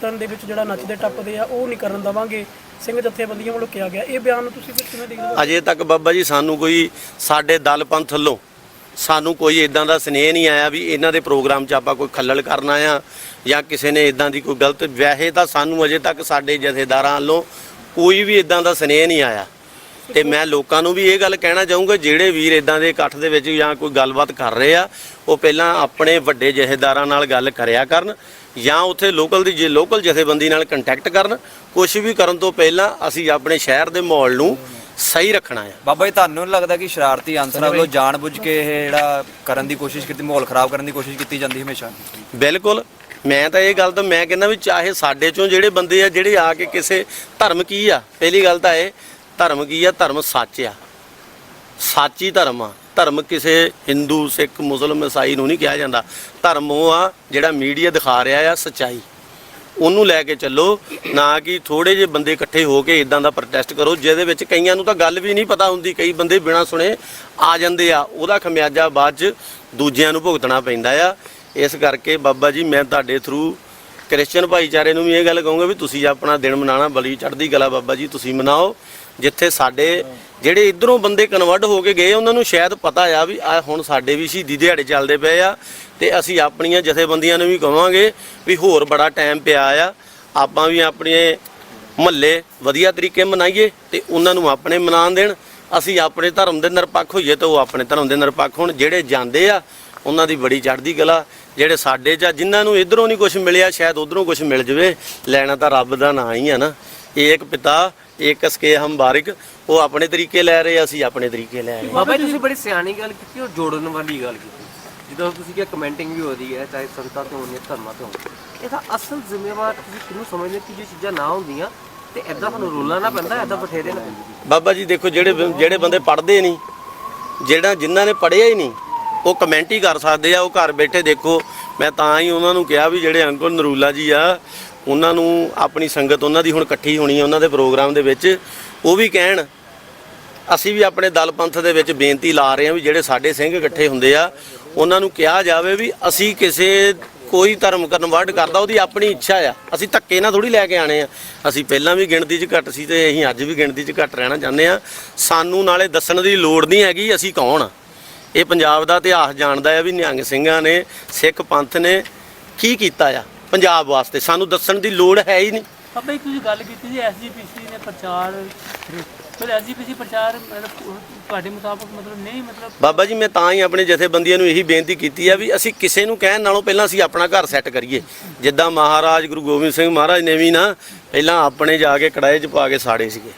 ਕੀਰਤਨ ਦੇ ਵਿੱਚ ਜਿਹੜਾ ਨੱਚਦੇ, ਟੱਪਦੇ ਆ, ਉਹ ਨਹੀਂ ਕਰਨ ਦਵਾਂਗੇ। ਸਿੰਘ ਜਥੇਬੰਦੀਆਂ ਵੱਲੋਂ ਕਿਹਾ ਗਿਆ। ਇਹ ਬਿਆਨ ਨੂੰ ਤੁਸੀਂ ਫਿਰ ਕਿਵੇਂ ਦੇਖਦੇ ਹੋ? ਅਜੇ ਤੱਕ ਬਾਬਾ ਜੀ, ਸਾਨੂੰ ਕੋਈ ਸਾਡੇ ਦਲ ਪੰਥ ਵੱਲੋਂ ਸਾਨੂੰ ਕੋਈ ਇਦਾਂ ਦਾ ਸਨੇਹ ਨਹੀਂ ਆਇਆ ਵੀ ਇਹਨਾਂ ਦੇ ਪ੍ਰੋਗਰਾਮ 'ਚ ਆਪਾਂ ਕੋਈ ਖੱਲਲ ਕਰਨਾ ਆ ਜਾਂ ਕਿਸੇ ਨੇ ਇਦਾਂ ਦੀ ਕੋਈ ਗਲਤ, ਵੈਸੇ ਤਾਂ ਸਾਨੂੰ ਅਜੇ ਤੱਕ ਸਾਡੇ ਜਥੇਦਾਰਾਂ ਵੱਲੋਂ ਕੋਈ ਵੀ ਇਦਾਂ ਦਾ ਸਨੇਹ ਨਹੀਂ ਆਇਆ। ਤੇ ਮੈਂ ਲੋਕਾਂ ਨੂੰ ਵੀ ਇਹ ਗੱਲ ਕਹਿਣਾ ਚਾਹੂੰਗਾ ਜਿਹੜੇ ਵੀਰ ਇਦਾਂ ਦੇ ਇਕੱਠ ਦੇ ਵਿੱਚ ਜਾਂ ਕੋਈ ਗੱਲਬਾਤ ਕਰ ਰਹੇ ਆ ਉਹ ਪਹਿਲਾਂ ਆਪਣੇ ਵੱਡੇ ਜਥੇਦਾਰਾਂ ਨਾਲ ਗੱਲ ਕਰਿਆ ਕਰਨ ਜਾਂ ਉੱਥੇ ਲੋਕਲ ਦੀ ਜੇ ਲੋਕਲ ਜਥੇਬੰਦੀ ਨਾਲ ਕੰਟੈਕਟ ਕਰਨ। ਕੁਝ ਵੀ ਕਰਨ ਤੋਂ ਪਹਿਲਾਂ ਅਸੀਂ ਆਪਣੇ ਸ਼ਹਿਰ ਦੇ ਮਾਹੌਲ ਨੂੰ ਸਹੀ ਰੱਖਣਾ ਆ। ਬਾਬਾ ਜੀ ਤੁਹਾਨੂੰ ਨਹੀਂ ਲੱਗਦਾ ਕਿ ਸ਼ਰਾਰਤੀ ਅਨਸਰਾਂ ਵੱਲੋਂ ਜਾਣਬੁੱਝ ਕੇ ਇਹ ਜਿਹੜਾ ਕਰਨ ਦੀ ਕੋਸ਼ਿਸ਼ ਕੀਤੀ ਮਾਹੌਲ ਖਰਾਬ ਕਰਨ ਦੀ ਕੋਸ਼ਿਸ਼ ਕੀਤੀ ਜਾਂਦੀ ਹਮੇਸ਼ਾ? ਬਿਲਕੁਲ। ਮੈਂ ਤਾਂ ਇਹ ਗੱਲ ਤਾਂ ਮੈਂ ਕਹਿੰਦਾ ਵੀ ਚਾਹੇ ਸਾਡੇ ਚੋਂ ਜਿਹੜੇ ਬੰਦੇ ਆ ਜਿਹੜੇ ਆ ਕੇ ਕਿਸੇ ਧਰਮ ਕੀ ਆ ਪਹਿਲੀ ਗੱਲ ਤਾਂ ਇਹ ਧਰਮ ਕੀ ਆ? ਧਰਮ ਸੱਚ ਆ। ਸੱਚੀ ਧਰਮ ਆ। ਧਰਮ ਕਿਸੇ ਹਿੰਦੂ, ਸਿੱਖ, ਮੁਸਲਮ ਈਸਾਈ ਨੂੰ ਨਹੀਂ ਕਿਹਾ ਜਾਂਦਾ। ਧਰਮ ਉਹ ਆ ਜਿਹੜਾ ਮੀਡੀਆ ਦਿਖਾ ਰਿਹਾ ਆ ਸੱਚਾਈ। ਉਹਨੂੰ ਲੈ ਕੇ ਚੱਲੋ, ਨਾ ਕਿ ਥੋੜੇ ਜਿਹੇ ਬੰਦੇ ਇਕੱਠੇ ਹੋ ਕੇ ਇਦਾਂ ਦਾ ਪ੍ਰੋਟੈਸਟ ਕਰੋ, ਜਿਹਦੇ ਵਿੱਚ ਕਈਆਂ ਨੂੰ ਤਾਂ ਗੱਲ ਵੀ ਨਹੀਂ ਪਤਾ ਹੁੰਦੀ। ਕਈ ਬੰਦੇ ਬਿਨਾਂ ਸੁਣੇ ਆ ਜਾਂਦੇ ਆ। ਉਹਦਾ ਖਮਿਆਜਾ ਬਾਅਦ ਚ ਦੂਜਿਆਂ ਨੂੰ ਭੁਗਤਣਾ ਪੈਂਦਾ ਆ। ਇਸ ਕਰਕੇ ਬਾਬਾ ਜੀ, ਮੈਂ ਤੁਹਾਡੇ ਥਰੂ ਕ੍ਰਿਸਚੀਅਨ ਭਾਈਚਾਰੇ ਨੂੰ ਵੀ ਇਹ ਗੱਲ ਕਹੂੰਗਾ ਵੀ ਤੁਸੀਂ ਆਪਣਾ ਦਿਨ ਮਨਾਣਾ, ਬਲੀ ਚੜ੍ਹਦੀ ਕਲਾ ਬਾਬਾ ਜੀ, ਤੁਸੀਂ ਮਨਾਓ, ਜਿੱਥੇ ਸਾਡੇ ਜਿਹੜੇ ਇਧਰੋਂ ਬੰਦੇ ਕਨਵਰਟ ਹੋ ਕੇ ਗਏ, ਉਹਨਾਂ ਨੂੰ ਸ਼ਾਇਦ ਪਤਾ ਆ ਵੀ ਆ ਹੁਣ ਸਾਡੇ ਵੀ ਸ਼ਹੀਦੀ ਦਿਹਾੜੇ ਚੱਲਦੇ ਪਏ ਆ ਤੇ ਅਸੀਂ ਆਪਣੀਆਂ ਜਥੇਬੰਦੀਆਂ ਨੂੰ ਵੀ ਕਹਾਂਗੇ ਵੀ ਹੋਰ ਬੜਾ ਟਾਈਮ ਪਿਆ ਆ, ਆਪਾਂ ਵੀ ਆਪਣੇ ਮਹੱਲੇ ਵਧੀਆ ਤਰੀਕੇ ਮਨਾਈਏ ਤੇ ਉਹਨਾਂ ਨੂੰ ਆਪਣੇ ਮਨਾਉਣ ਦੇਣ, ਅਸੀਂ ਆਪਣੇ ਧਰਮ ਦੇ ਨਿਰਪੱਖ ਹੋਈਏ ਤੇ ਉਹ ਆਪਣੇ ਧਰਮ ਦੇ ਨਿਰਪੱਖ ਹੋਣ, ਜਿਹੜੇ ਜਾਂਦੇ ਆ ਉਹਨਾਂ ਦੀ ਬੜੀ ਚੜ੍ਹਦੀ ਕਲਾ ਜਿਹੜੇ ਸਾਡੇ ਜਾਂ ਜਿਨ੍ਹਾਂ ਨੂੰ ਇਧਰੋਂ ਨਹੀਂ ਕੁਝ ਮਿਲਿਆ ਸ਼ਾਇਦ ਉਧਰੋਂ ਕੁਝ ਮਿਲ ਜਵੇ ਲੈਣਾ ਤਾਂ ਰੱਬ ਦਾ ਨਾਂ ਹੀ ਆ ਨਾ। ਏਕ ਪਿਤਾ ਏਕ ਸਕੇ ਹਮ ਬਾਰਿਕ ਉਹ ਆਪਣੇ ਤਰੀਕੇ ਲੈ ਰਹੇ ਅਸੀਂ ਆਪਣੇ ਤਰੀਕੇ ਲੈ ਰਹੇ ਬਾਬਾ ਜੀ ਤੁਸੀਂ ਬੜੀ ਸਿਆਣੀ ਗੱਲ ਕੀਤੀ ਔਰ ਜੋੜਨ ਵਾਲੀ ਗੱਲ ਕੀਤੀ। ਜਦੋਂ ਤੁਸੀਂ ਕਿਹਾ ਕਮੈਂਟਿੰਗ ਵੀ ਹੋ ਰਹੀ ਹੈ ਚਾਹੇ ਸੰਤਾਂ ਤੋਂ ਹੋਣੀ ਹੈ ਧਰਮਾਂ ਤੋਂ ਇਹਦਾ ਅਸਲ ਜ਼ਿੰਮੇਵਾਰ ਤੁਸੀਂ ਕਿਹਨੂੰ ਸਮਝਦੇ ਕਿ ਜੇ ਚੀਜ਼ਾਂ ਨਾ ਹੁੰਦੀਆਂ ਤੇ ਐਦਾਂ ਤੁਹਾਨੂੰ ਰੋਲਾ ਨਾ ਪੈਂਦਾ ਐਦਾਂ ਬਠੇਰੇ ਨਾ ਬਾਬਾ ਜੀ ਦੇਖੋ ਜਿਹੜੇ ਜਿਹੜੇ ਬੰਦੇ ਪੜ੍ਹਦੇ ਨਹੀਂ ਜਿਹੜਾ ਜਿਨ੍ਹਾਂ ਨੇ ਪੜ੍ਹਿਆ ਹੀ ਨਹੀਂ ਉਹ ਕਮੈਂਟ ਹੀ ਕਰ ਸਕਦੇ ਆ, ਉਹ ਘਰ ਬੈਠੇ ਦੇਖੋ। ਮੈਂ ਤਾਂ ਹੀ ਉਹਨਾਂ ਨੂੰ ਕਿਹਾ ਵੀ ਜਿਹੜੇ ਅੰਕਲ ਨਰੂਲਾ ਜੀ ਆ, ਉਹਨਾਂ ਨੂੰ ਆਪਣੀ ਸੰਗਤ ਉਹਨਾਂ ਦੀ ਹੁਣ ਇਕੱਠੀ ਹੋਣੀ ਆ ਉਹਨਾਂ ਦੇ ਪ੍ਰੋਗਰਾਮ ਦੇ ਵਿੱਚ, ਉਹ ਵੀ ਕਹਿਣ, ਅਸੀਂ ਵੀ ਆਪਣੇ ਦਲ ਪੰਥ ਦੇ ਵਿੱਚ ਬੇਨਤੀ ਲਾ ਰਹੇ ਹਾਂ ਵੀ ਜਿਹੜੇ ਸਾਡੇ ਸਿੰਘ ਇਕੱਠੇ ਹੁੰਦੇ ਆ, ਉਹਨਾਂ ਨੂੰ ਕਿਹਾ ਜਾਵੇ ਵੀ ਅਸੀਂ ਕਿਸੇ, ਕੋਈ ਧਰਮ ਕਨਵਰਟ ਕਰਦਾ, ਉਹਦੀ ਆਪਣੀ ਇੱਛਾ ਆ। ਅਸੀਂ ਧੱਕੇ ਨਾਲ ਥੋੜੀ ਲੈ ਕੇ ਆਣੇ ਆ। ਅਸੀਂ ਪਹਿਲਾਂ ਵੀ ਗਿਣਤੀ 'ਚ ਘੱਟ ਸੀ ਤੇ ਅਸੀਂ ਅੱਜ ਵੀ ਗਿਣਤੀ 'ਚ ਘੱਟ ਰਹਿਣਾ ਚਾਹੁੰਦੇ ਆ। ਸਾਨੂੰ ਨਾਲੇ ਦੱਸਣ ਦੀ ਲੋੜ ਨਹੀਂ ਹੈਗੀ, ਅਸੀਂ ਕੌਣ ਆ? ਇਹ ਪੰਜਾਬ ਦਾ ਇਤਿਹਾਸ ਜਾਣਦਾ ਆ ਵੀ ਨਿਹੰਗ ਸਿੰਘਾਂ ਨੇ ਸਿੱਖ ਪੰਥ ਨੇ ਕੀ ਕੀਤਾ ਆ ਪੰਜਾਬ ਵਾਸਤੇ। ਸਾਨੂੰ ਦੱਸਣ ਦੀ ਲੋੜ ਹੈ ਹੀ ਨਹੀਂ। ਬਾਬਾ ਜੀ ਤੁਸੀਂ ਗੱਲ ਕੀਤੀ ਸੀ ਐਸਜੀਪੀਸੀ ਨੇ ਪ੍ਰਚਾਰ ਫਿਰ ਐਸਜੀਪੀਸੀ ਪ੍ਰਚਾਰ ਮਤਲਬ ਤੁਹਾਡੇ ਮੁਤਾਬਕ ਮਤਲਬ ਨਹੀਂ ਮਤਲਬ ਬਾਬਾ ਜੀ ਮੈਂ ਤਾਂ ਹੀ ਆਪਣੇ ਜਥੇਬੰਦੀਆਂ ਨੂੰ ਇਹੀ ਬੇਨਤੀ ਕੀਤੀ ਆ ਵੀ ਅਸੀਂ ਕਿਸੇ ਨੂੰ ਕਹਿਣ ਨਾਲੋਂ ਪਹਿਲਾਂ ਅਸੀਂ ਆਪਣਾ ਘਰ ਸੈੱਟ ਕਰੀਏ। ਜਿੱਦਾਂ ਮਹਾਰਾਜ ਗੁਰੂ ਗੋਬਿੰਦ ਸਿੰਘ ਮਹਾਰਾਜ ਨੇ ਵੀ ਨਾ ਪਹਿਲਾਂ ਆਪਣੇ ਜਾ ਕੇ ਕੜਾਏ 'ਚ ਪਾ ਕੇ ਸਾੜੇ ਸੀਗੇ।